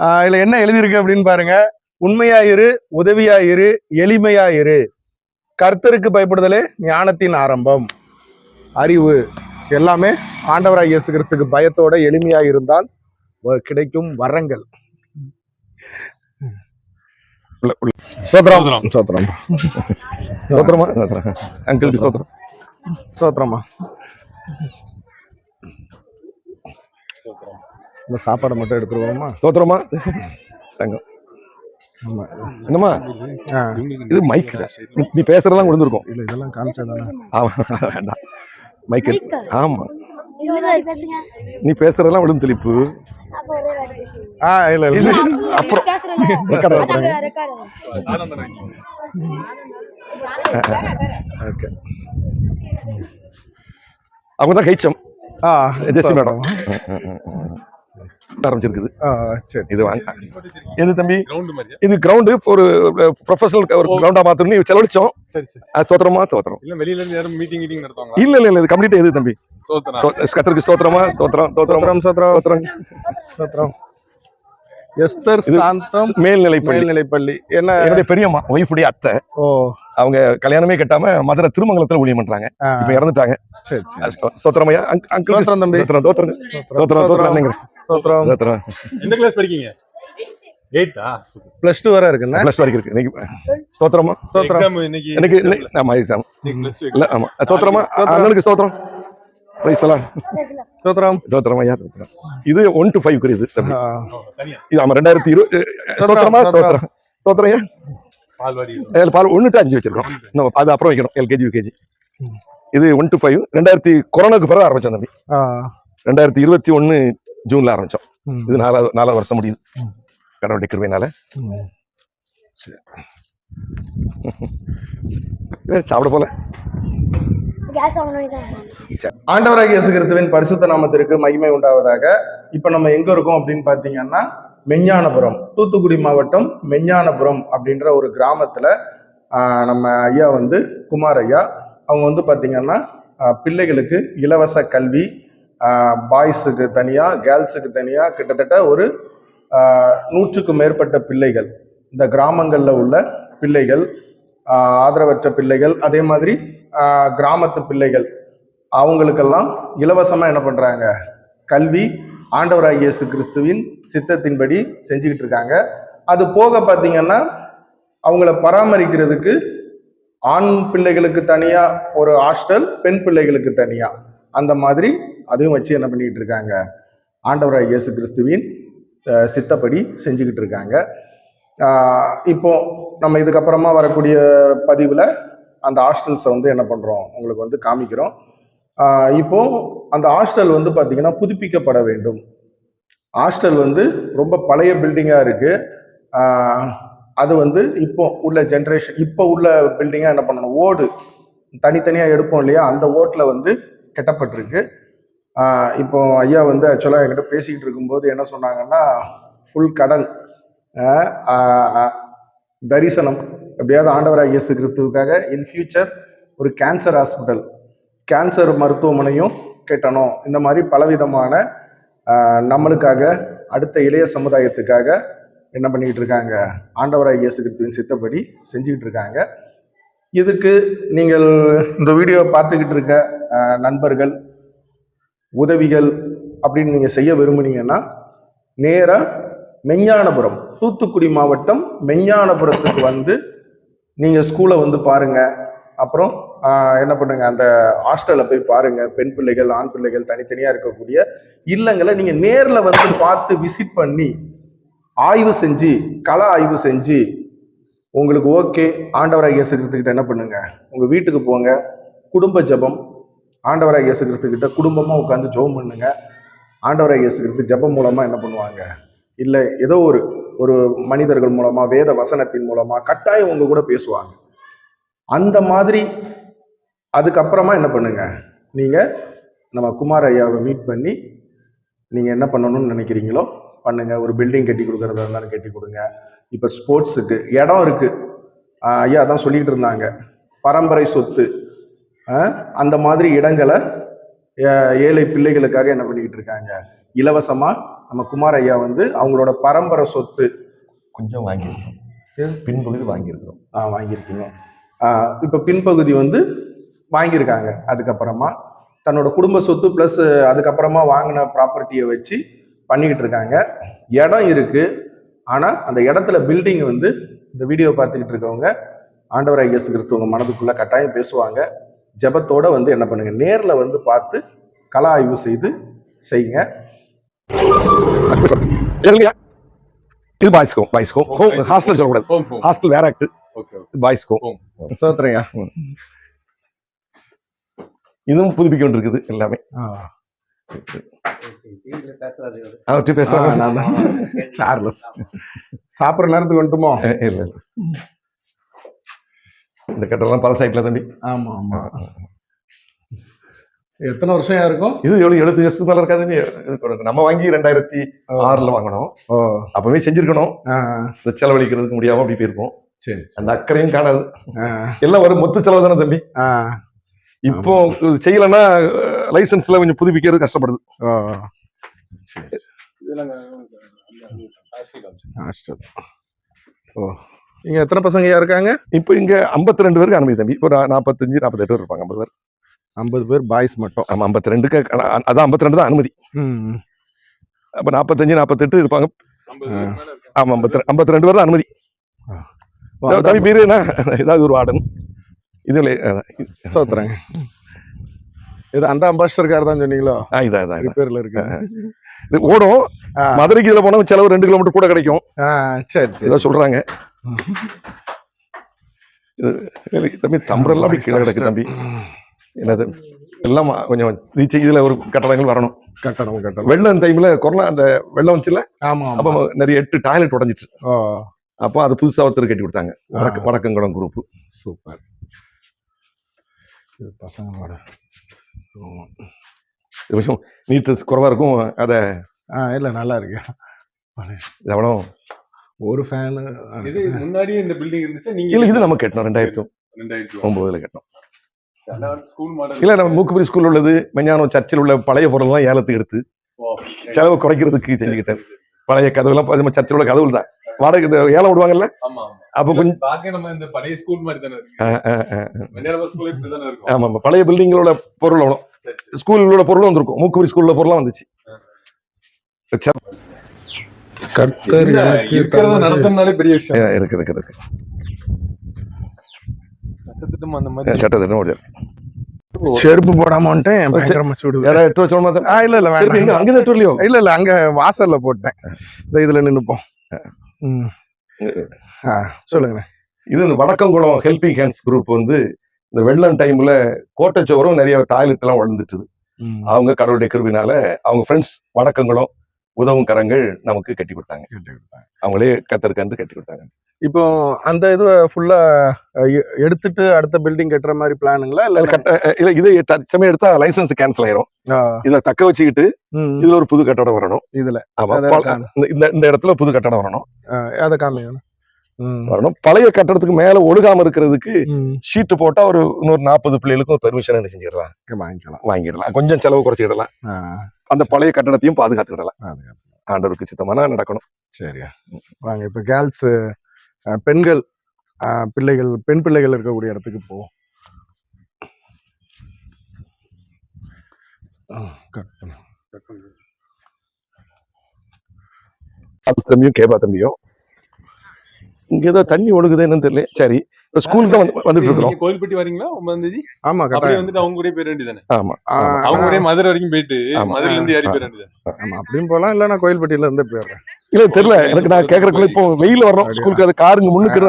ஆஹ் இதுல என்ன எழுதியிருக்கு அப்படின்னு பாருங்க. உண்மையாயிரு உதவியாயிரு எளிமையாயிரு. கர்த்தருக்கு பயப்படுதலே ஞானத்தின் ஆரம்பம். அறிவு எல்லாமே ஆண்டவராய் இயேசுகிறதுக்கு பயத்தோட எளிமையா இருந்தால் கிடைக்கும் வரங்கள். சோத்ரம் சோத்ரம் சோத்திரமா. அங்கிள் சோத்திரம். சோத்ரமா இந்த சாப்பாடை மட்டும் எடுத்துருவோமா? சோத்திரமா தங்கம். என்னம்மா? இது மைக் நீ பேசுறதெல்லாம் விழுந்திருக்கும் இல்ல இதெல்லாம் காமிச்சதானே ஆமா வேண்டாம். மைக் ஆமா. சின்னதா பேசுங்க. நீ பேசுறதெல்லாம் விழுந்து தெளிப்பு ஆ இல்ல இல்ல. அப்புறம். அவங்க தான் கைச்சம் ஆ? ஜெசி மேடம். ஆரம்பிச்சிருக்குது. இது வாங்க. எது தம்பி? இது கிரவுண்டு ஒரு ப்ரொஃபஷனல் ஒரு கிரவுண்டா மாத்தணும் செலவழிச்சோம். சரி சரி அது தோத்திரமா தோத்திரம் இல்ல வெளியில இருந்து யாரும் மீட்டிங் மீட்டிங் நடத்துவாங்க இல்ல இல்ல இல்ல இது கம்ப்ளீட்டா எது தம்பி? கர்த்தருக்கு ஸ்தோத்திரமா? ஸ்தோத்திரம் தோத்திரம் சோத்ரம் சோத்ரம் ஸ்தோத்திரம். சோத்ரம் எஸ்தர் சாந்தம் மேல்நிலை பள்ளி. மேல்நிலைப்பள்ளி. என்ன? என்னுடைய பெரியம்மா ஒய்ஃபுடைய அத்தை. ஓ. அவங்க கல்யாணமே கட்டாம மதுரை திருமங்கலத்துல ஊழியம் பண்றாங்க. இப்ப இறந்துட்டாங்க. சரி சரி. ஸ்தோத்திரமையா? அங்கிள் சோத்ரம் தம்பி. தோத்திரம் தோத்திரம் தோத்திரம் தோத்திரம் அண்ணங்க. சோத்ரம் எந்த கிளாஸ் படிக்கீங்க? எயிட்டா பிளஸ் டூ வரை இருக்குண்ணா பிளஸ் டூ வரைக்கும் இருக்கு. இன்னைக்கு ஸ்தோத்திரமா? சோத்ரம் எக்ஸாம் இன்னைக்கு எனக்கு இன்னைக்கு- ஆமா எக்ஸாம் இல்ல ஆமா. ஸ்தோத்திரமா? அண்ணனுக்கு ஸ்தோத்திரம். ஸ்தோத்திரம். ஸ்தோத்திரம் இது ஒன் டு ஃபைவ் இது. இது ஆமா ரெண்டாயிரத்தி இருபது ஸ்தோத்திரமா ஸ்தோத்திரம் ஸ்தோத்திரம். அதுல பால் ஒன்று டு அஞ்சு வச்சிருக்கோம். நம்ம அது அப்புறம் வைக்கணும். எல்கேஜி யூகேஜி இது ஒன் டு ஃபைவ் ரெண்டாயிரத்தி கொரோனாக்கு பிறகு ஆரம்பிச்சோம் தம்பி. ரெண்டாயிரத்தி இருபத்தி ஒன்னு ஜூன்ல ஆரம்பிச்சோம். இது நாலாவது நாலாவது வருஷம் முடியுது. கடவுளுடைய. ஏ, சாப்பிட போல. கேஸ் ஆன் பண்ணிக்கலாம் ஆண்டவராகிய இயேசு கிறிஸ்துவின் பரிசுத்த நாமத்திற்கு மகிமை உண்டாவதாக. இப்ப நம்ம எங்க இருக்கோம் அப்படின்னு பாத்தீங்கன்னா மெஞ்ஞானபுரம் தூத்துக்குடி மாவட்டம் மெஞ்ஞானபுரம் அப்படின்ற ஒரு கிராமத்துல நம்ம ஐயா வந்து குமார் ஐயா. அவங்க வந்து பாத்தீங்கன்னா பிள்ளைகளுக்கு இலவச கல்வி பாய்ஸுக்கு தனியாக கேர்ள்ஸுக்கு தனியாக கிட்டத்தட்ட ஒரு நூற்றுக்கும் மேற்பட்ட பிள்ளைகள். இந்த கிராமங்களில் உள்ள பிள்ளைகள் ஆதரவற்ற பிள்ளைகள் அதே மாதிரி கிராமத்து பிள்ளைகள் அவங்களுக்கெல்லாம் இலவசமாக என்ன பண்ணுறாங்க கல்வி ஆண்டவராக இயேசு கிறிஸ்துவின் சித்தத்தின்படி செஞ்சுக்கிட்டு இருக்காங்க. அது போக பார்த்தீங்கன்னா அவங்கள பராமரிக்கிறதுக்கு ஆண் பிள்ளைகளுக்கு தனியாக ஒரு ஹாஸ்டல் பெண் பிள்ளைகளுக்கு தனியாக அந்த மாதிரி அதையும் வச்சு என்ன பண்ணிட்டு இருக்காங்க? ஆண்டவராக இயேசு கிறிஸ்துவின் சித்தப்படி செஞ்சுக்கிட்டு இருக்காங்க. இப்போ நம்ம இதுக்கப்புறமா வரக்கூடிய பதிவில் அந்த ஹாஸ்டல்ஸை வந்து என்ன பண்ணுறோம் உங்களுக்கு வந்து காமிக்கிறோம். இப்போ அந்த ஹாஸ்டல் வந்து பார்த்தீங்கன்னா புதுப்பிக்கப்பட வேண்டும். ஹாஸ்டல் வந்து ரொம்ப பழைய பில்டிங்காக இருக்குது அது வந்து இப்போ உள்ள ஜென்ரேஷன் இப்போ உள்ள பில்டிங்காக என்ன பண்ணணும்? ஓடு. தனித்தனியாக எடுப்போம் இல்லையா? அந்த ஓட்டில் வந்து கெட்டப்பட்டிருக்கு. இப்போ ஐயா வந்து ஆக்சுவலாக என்கிட்ட பேசிக்கிட்டு இருக்கும்போது என்ன சொன்னாங்கன்னா ஃபுல் கடன் தரிசனம் எப்படியாவது ஆண்டவராக இயேசு கிறிஸ்துவுக்காக இன் ஃபியூச்சர் ஒரு கேன்சர் ஹாஸ்பிட்டல் கேன்சர் மருத்துவமனையும் கட்டணும். இந்த மாதிரி பலவிதமான நம்மளுக்காக அடுத்த இளைய சமுதாயத்துக்காக என்ன பண்ணிக்கிட்டு இருக்காங்க? ஆண்டவராக இயேசு கிறிஸ்துவின் சித்தப்படி செஞ்சுக்கிட்டு இருக்காங்க. இதுக்கு நீங்கள் இந்த வீடியோ பார்த்துக்கிட்டு இருக்க நண்பர்கள் உதவிகள் அப்படின்னு நீங்கள் செய்ய விரும்புனீங்கன்னா நேராக மெஞ்ஞானபுரம் தூத்துக்குடி மாவட்டம் மெஞ்ஞானபுரத்துக்கு வந்து நீங்கள் ஸ்கூலை வந்து பாருங்கள் அப்புறம் என்ன பண்ணுங்க அந்த ஹாஸ்டல்ல போய் பாருங்க. பெண் பிள்ளைகள் ஆண் பிள்ளைகள் தனித்தனியா இருக்கக்கூடிய இல்லங்களை நீங்க நேர்ல வந்து பார்த்து விசிட் பண்ணி ஆய்வு செஞ்சு கல ஆய்வு செஞ்சு உங்களுக்கு ஓகே ஆண்டவராக இயேசு என்ன பண்ணுங்க? உங்க வீட்டுக்கு போங்க. குடும்ப ஜெபம் ஆண்டவராக இயேசு கிறிஸ்துக்கிட்ட குடும்பமாக உட்காந்து ஜெபம் பண்ணுங்க. ஆண்டவராக இயேசு கிறிஸ்து ஜெபம் மூலமாக என்ன பண்ணுவாங்க? இல்லை ஏதோ ஒரு ஒரு மனிதர்கள் மூலமாக வேத வசனத்தின் மூலமாக கட்டாயம் உங்க கூட பேசுவாங்க. அந்த மாதிரி அதுக்கப்புறமா என்ன பண்ணுங்க? நீங்கள் நம்ம குமார் ஐயாவை மீட் பண்ணி நீங்கள் என்ன பண்ணணும்னு நினைக்கிறீங்களோ பண்ணுங்க. ஒரு பில்டிங் கட்டி கொடுக்குறதா இருந்தாலும் கட்டி கொடுங்க. இப்போ ஸ்போர்ட்ஸுக்கு இடம் இருக்குது ஐயா அதான் சொல்லிகிட்டு இருந்தாங்க. பரம்பரை சொத்து. அந்த மாதிரி இடங்களை ஏழை பிள்ளைகளுக்காக என்ன பண்ணிக்கிட்டு இருக்காங்க? இலவசமா நம்ம குமார் ஐயா வந்து அவங்களோட பரம்பரை சொத்து கொஞ்சம் வாங்கியிருக்கோம். பின்பகுதி வாங்கியிருக்கிறோம். ஆ, வாங்கியிருக்கீங்க. இப்போ பின்பகுதி வந்து வாங்கியிருக்காங்க. அதுக்கப்புறமா தன்னோட குடும்ப சொத்து ப்ளஸ் அதுக்கப்புறமா வாங்கின ப்ராப்பர்ட்டியை வச்சு பண்ணிக்கிட்டு இருக்காங்க. இடம் இருக்கு. ஆனால் அந்த இடத்துல பில்டிங் வந்து இந்த வீடியோ பார்த்துக்கிட்டு இருக்கவங்க ஆண்டவர் ஐஎஸ் கிறிஸ்துவங்க மனதுக்குள்ள கட்டாயம் பேசுவாங்க. ஜெபத்தோட வந்து என்ன பண்ணுங்க? நேரில் வந்து பார்த்து கள ஆய்வு செய்து செய்யுங்க இது boys home boys home home hostel சொல்லக்கூடாது. ஹாஸ்டல் வேற ஆக்ட் ஓகே பாய்ஸ் ஹோம் சோத்திரையா இதுவும் புதுப்பிக்க வேண்டியிருக்குது எல்லாமே. சார்லஸ் சாப்பிட்ற நேரத்துக்கு வந்துட்டுமோ? இல்ல இல்ல. இந்த கட்டெல்லாம் பல சைட்ல தம்பி ஆமா ஆமா எத்தனை வருஷம் இருக்கும் இது எவ்வளவு எழுபது வருஷத்துக்கு மேல இருக்காது நம்ம வாங்கி ரெண்டாயிரத்தி ஆறுல வாங்கினோம் ஓ அப்பவே செஞ்சிருக்கணும் ஆ, இந்த செலவழிக்கிறதுக்கு முடியாம அப்படி போயிருக்கோம் சரி அந்த அக்கறையும் காணாது ஆ, எல்லாம் ஒரு மொத்த செலவு தானே தம்பி ஆ, இப்போ இது செய்யலைன்னா லைசன்ஸ்ல கொஞ்சம் புதுப்பிக்கிறது கஷ்டப்படுது. ஓ இங்க எத்தனை பசங்க இருக்காங்க? இப்போ இங்க 52 ரெண்டு பேருக்கு அனுமதி தம்பி. ஒரு நாற்பத்தஞ்சு நாற்பத்தெட்டு பேர் இருப்பாங்க ஐம்பது பேர். ஐம்பது பேர் பாய்ஸ் மட்டும். ஆமா ஐம்பத்தி ரெண்டுக்கு அதான் 52 ரெண்டு தான் அனுமதி. ம், அப்ப நாற்பத்தஞ்சு நாற்பத்தெட்டு இருப்பாங்க. ஐம்பது பேருக்கு மேல இருக்காங்க. ஆமா ஐம்பத்தி ஐம்பத்தி ரெண்டு பேர் தான் அனுமதி. தம்பி பேரு என்ன? ஏதாவது ஒரு வார்டன். இதுல சோத்துறேங்க இது அந்த அம்பாஸ்டர் கார் தான் சொன்னீங்களோ? ஆ, இதான் இதான் இதான். ரிப்பேர்ல இருக்கு. இது ஓடும். மதுரைக்கு இதுல போனா செலவு ரெண்டு கிலோமீட்டர் கூட கிடைக்கும். சரி சரி. ஏதோ சொல்றாங்க. இது இல்லை, தம்பி தம்பரெல்லாம் அப்படி கீழே கிடக்கு தம்பி. என்னது? எல்லாம் கொஞ்சம் ரீச் இதுல ஒரு கட்டடங்கள் வரணும். கட்டணம் கட்டணம். வெள்ளம் டைம்ல கொரோனா அந்த வெள்ளம் வந்துச்சுல? ஆமா அப்ப நிறைய எட்டு டாய்லெட் உடஞ்சிட்டு ஓ அப்போ அது புதுசா ஒருத்தர் கட்டி கொடுத்தாங்க. வடக்கு. Vadakkankulam group super. இது பசங்களோட. கொஞ்சம் நீட்னஸ் குறைவா இருக்கும். அதை ஆ இல்ல நல்லா இருக்கு. எவ்வளோ ஒரு ஃபேனு இது முன்னாடியே இந்த பில்டிங் இருந்துச்சா? நீங்க இல்ல இது நம்ம கட்டணும் ரெண்டாயிரத்தி ரெண்டாயிரத்தி ஒன்பதுல கட்டணும். ஸ்கூல் இல்ல நம்ம மூக்குப்படி ஸ்கூல்ல உள்ளது மெஞ்ஞானம் சர்ச்சில் உள்ள பழைய பொருள்லாம் ஏலத்துக்கு எடுத்து செலவு குறைக்கிறதுக்கு செஞ்சுக்கிட்டேன். பழைய கதவுலாம் ப- நம்ம சர்ச்சில் உள்ள கதவுல தான். வாடகை இந்த ஏலம் விடுவாங்கல்ல? அப்போ கொஞ்சம் பாக்க நம்ம இந்த பழைய ஸ்கூல் மாதிரி தானே இருக்கு. ஆ, ஆ, ஆ. வெள்ளையார ஸ்கூல் இப்படி தானே இருக்கும். ஆமா ஆமா. பழைய பில்டிங்களோட பொருள். ஸ்கூல்ல உள்ள பொருளும் வந்திருக்கும். மூக்குப்படி ஸ்கூல்ல பொருளாம் வந்துச்சு. கர்த்தர் இருக்கிறத தந்தது. நடத்தணும்னாலே பெரிய விஷயம். இருக்கு இருக்கு இருக்கு சட்டத்திட்டம் அந்த மாதிரி. சட்டத்திட்டம் ஓடி செருப்பு போடாம வந்துட்டேன் பயங்கரமா யாராவது எட்டு ஆ இல்ல இல்ல வேண்டாம். அங்கே எட்டு இல்ல இல்ல அங்க வாசல்ல போட்டேன். இந்த இதுல நின்னுப்போம். ம். ஆ சொல்லுங்க இது இந்த வடக்கங்குளம் ஹெல்பிங் ஹேண்ட்ஸ் குரூப் வந்து இந்த வெள்ளம் டைம்ல கோட்டைச்சோறும் நிறைய டாய்லெட் எல்லாம் வளர்ந்துட்டுது. அவங்க கடவுளுடைய கிருபினால அவங்க ஃப்ரெண்ட்ஸ் வடக்கங்குளம் உதவும் கரங்கள் நமக்கு கட்டி கொடுத்தாங்க. அவங்களே கத்தருக்கன்று கட்டி கொடுத்தாங்க. இப்போ அந்த இது ஃபுல்லா எடுத்துட்டு அடுத்த பில்டிங் கட்டுற மாதிரி பிளானுங்களா இல்ல கட்ட இல்ல இது தற்சமயம் எடுத்தா லைசன்ஸ் கேன்சல் ஆயிரும். இதை தக்க வச்சுக்கிட்டு இதுல ஒரு புது கட்டடம் வரணும். இதுல. இந்த- இந்த இடத்துல புது கட்டடம் வரணும். அதை காமிங்க ம், வரணும். பழைய கட்டடத்துக்கு மேல ஒழுகாம இருக்கிறதுக்கு ம், ஷீட்டு போட்டா ஒரு இன்னொரு நாற்பது பிள்ளைகளுக்கும் பெர்மிஷன் என்ன செஞ்சிடலாம் வாங்கிக்கலாம். வாங்கிடலாம். கொஞ்சம் செலவு குறைச்சிடலாம் அந்த பழைய கட்டடத்தையும் பாதுகாத்துக்கிடலாம். ஆண்டவருக்கு சித்தமான நடக்கணும். சரியா. வாங்க இப்ப கேர்ள்ஸ் பெண்கள் பிள்ளைகள் பெண் பிள்ளைகள் இருக்கக்கூடிய இடத்துக்கு போவோம் தம்பியும் கேபா தம்பியும் இங்க ஏதோ தண்ணி ஒழுகுது என்னன்னு தெரியல. சரி இப்ப ஸ்கூலுக்கு தான் வந்து- வந்துட்டு இருக்கிறோம் கோயில்பட்டி வரீங்களா ஒன்பதாம் தேதி ஆமா கட்டாயம் வந்துட்டு அவங்க கூட போயிட வேண்டியதானே ஆமா. அவங்க கூட மதுரை வரைக்கும் போயிட்டு ஆமா. மதுரையில இருந்து ஏறி போயிட வேண்டியது ஆமா. அப்படியும் போலாம் இல்ல நான் கோயில்பட்டியில இருந்தே போயிடுறேன். இல்ல தெரியல. எனக்கு நான் கேக்குறதுக்குள்ள இப்போ வெயில் வரணும் ஸ்கூலுக்கு அது காருங்க முன்னுக்கு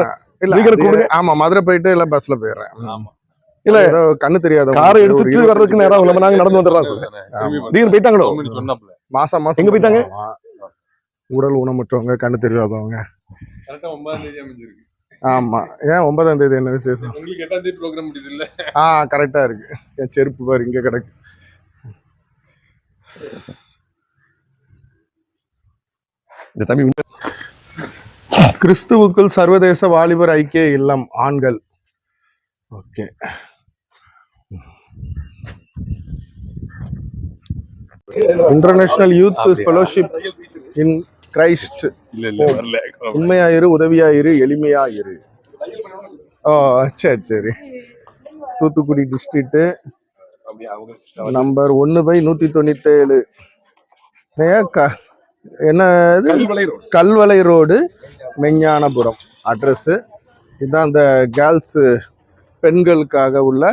இல்ல. ஆமா மதுரை போயிட்டு இல்ல பஸ்ல போயிடுறேன். ஆமா. இல்ல, கண்ணு தெரியாத காரை எடுத்துட்டு வர்றதுக்கு நேரம் நாங்க நடந்து வந்துடுறோம் போயிட்டாங்களோ? மாசம் மாசம் எங்க போயிட்டாங்க? உடல் ஊனமுற்றவங்க கண்ணு தெரியாதவங்க. கரெக்டா ஒன்பதாம் தேதி அமைஞ்சிருக்கு. ஆமா. ஏன் ஒன்பதாம் தேதி என்ன விசேஷம்? உங்களுக்கு எட்டாம் தேதி ப்ரோக்ராம் முடியுது இல்ல ஆ கரெக்டா இருக்கு. என் செருப்பு பாரு இங்க கிடக்கு. இந்த தம்பி கிறிஸ்துவுக்குள் சர்வதேச வாலிபர் ஐக்கிய இல்லம் ஆண்கள். Okay. International youth fellowship in Christ உண்மையாயிரு உதவியாயிரு எளிமையாயிரு. ஓ சரி சரி. தூத்துக்குடி டிஸ்ட்ரிக்ட்டு நம்பர் ஒன்று பை நூற்றி தொண்ணூத்தேழு. க என்ன இது. கல்வளை ரோடு. மெஞ்ஞானபுரம். அட்ரஸ்ஸு இதுதான் அந்த கேர்ள்ஸு பெண்களுக்காக உள்ள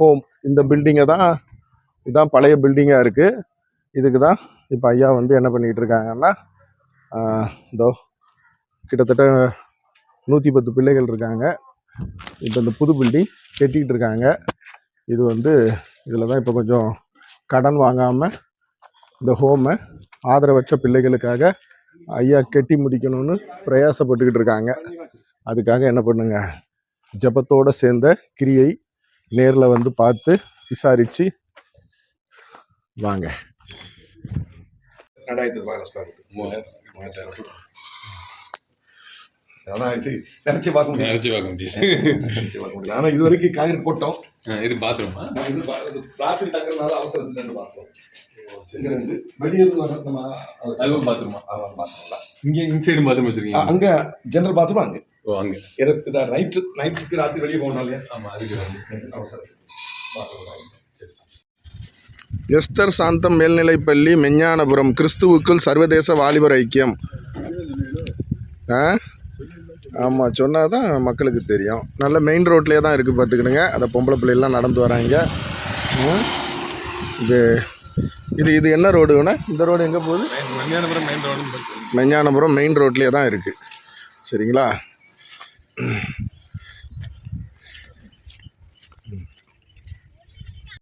ஹோம் இந்த பில்டிங்கை தான் இதுதான் பழைய பில்டிங்காக இருக்குது இதுக்கு தான் இப்போ ஐயா வந்து என்ன பண்ணிகிட்டு இருக்காங்கன்னா இதோ கிட்டத்தட்ட நூற்றி பத்து பிள்ளைகள் இருக்காங்க. இப்போ இந்த புது பில்டிங் கட்டிக்கிட்டு இருக்காங்க. இது வந்து இதில் தான் இப்போ கொஞ்சம் கடன் வாங்காமல் இந்த ஹோமை ஆதரவற்ற பிள்ளைகளுக்காக ஐயா கட்டி முடிக்கணும்னு பிரயாசப்பட்டுக்கிட்டு இருக்காங்க. அதுக்காக என்ன பண்ணுங்க? ஜபத்தோடு சேர்ந்த கிரியை நேரில் வந்து பார்த்து விசாரித்து வாங்க. ரெண்டாயிரத்தி ஸ்கொயர் ஃபீட். ஆனா இது நினைச்சு பார்க்க முடியாது நினைச்சு பார்க்க முடியாது நினைச்சு பார்க்க முடியாது ஆனா இது வரைக்கும் காங்கிரீட் போட்டோம் இது பாத்ரூமா இது ராத்திரி தங்குறதுனால அவசரத்துக்கு ரெண்டு பார்த்தோம் இங்க ரெண்டு வெளியிருந்து வர நம்ம அதுவும் பாத்ரூமா ஆமா, பார்த்தோம்ல. இங்க இன்சைடு பாத்ரூம் வச்சிருக்கீங்க அங்க ஜெனரல் பாத்ரூம் அங்க ஓ அங்க எனக்கு இதை நைட்டு நைட்டுக்கு ராத்திரி வெளியே போகணும் இல்லையா ஆமா அதுக்கு அவசரம். சரி சரி எஸ்தர் சாந்தம் மேல்நிலைப்பள்ளி மெஞ்ஞானபுரம் கிறிஸ்துவுக்குள் சர்வதேச வாலிபர் ஐக்கியம். ஆ? ஆமாம் சொன்னால் தான் மக்களுக்கு தெரியும். நல்ல மெயின் ரோட்லேயே தான் இருக்குது பார்த்துக்கிடுங்க. அந்த பொம்பளை பிள்ளைலாம் நடந்து வராங்க. இது இது இது என்ன ரோடுண்ணே இந்த ரோடு எங்கே போகுது? Maniyanapuram main road Meignanapuram main ரோட்லேயே தான் இருக்குது சரிங்களா?